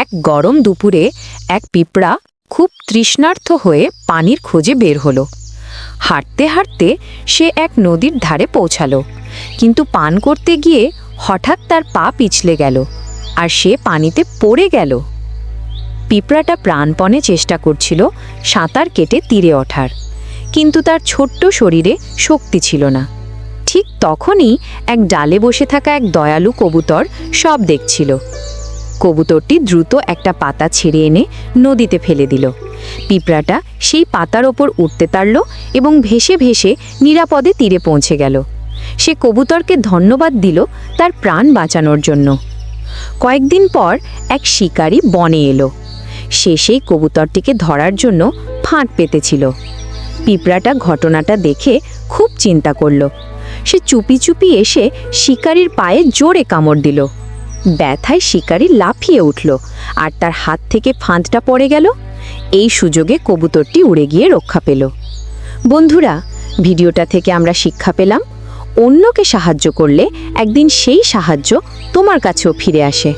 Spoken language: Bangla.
এক গরম দুপুরে এক পিঁপড়া খুব তৃষ্ণার্থ হয়ে পানির খোঁজে বের হলো। হাঁটতে হাঁটতে সে এক নদীর ধারে পৌঁছালো, কিন্তু পান করতে গিয়ে হঠাৎ তার পা পিছলে গেল আর সে পানিতে পড়ে গেল। পিঁপড়াটা প্রাণপণে চেষ্টা করছিল সাঁতার কেটে তীরে ওঠার, কিন্তু তার ছোট্ট শরীরে শক্তি ছিল না। ঠিক তখনই এক ডালে বসে থাকা এক দয়ালু কবুতর সব দেখছিল। কবুতরটি দ্রুত একটা পাতা ছেড়ে এনে নদীতে ফেলে দিল। পিঁপড়াটা সেই পাতার ওপর উঠতে তারল এবং ভেসে ভেসে নিরাপদে তীরে পৌঁছে গেল। সে কবুতরকে ধন্যবাদ দিল তার প্রাণ বাঁচানোর জন্য। কয়েকদিন পর এক শিকারী বনে এলো। সে সেই কবুতরটিকে ধরার জন্য ফাঁদ পেতেছিল। পিঁপড়াটা ঘটনাটা দেখে খুব চিন্তা করল। সে চুপি চুপি এসে শিকারীর পায়ে জোরে কামড় দিল। ব্যথায় শিকারি লাফিয়ে উঠল আর তার হাত থেকে ফাঁদটা পড়ে গেল। এই সুযোগে কবুতরটি উড়ে গিয়ে রক্ষা পেল। বন্ধুরা, ভিডিওটা থেকে আমরা শিক্ষা পেলাম, অন্যকে সাহায্য করলে একদিন সেই সাহায্য তোমার কাছেও ফিরে আসে।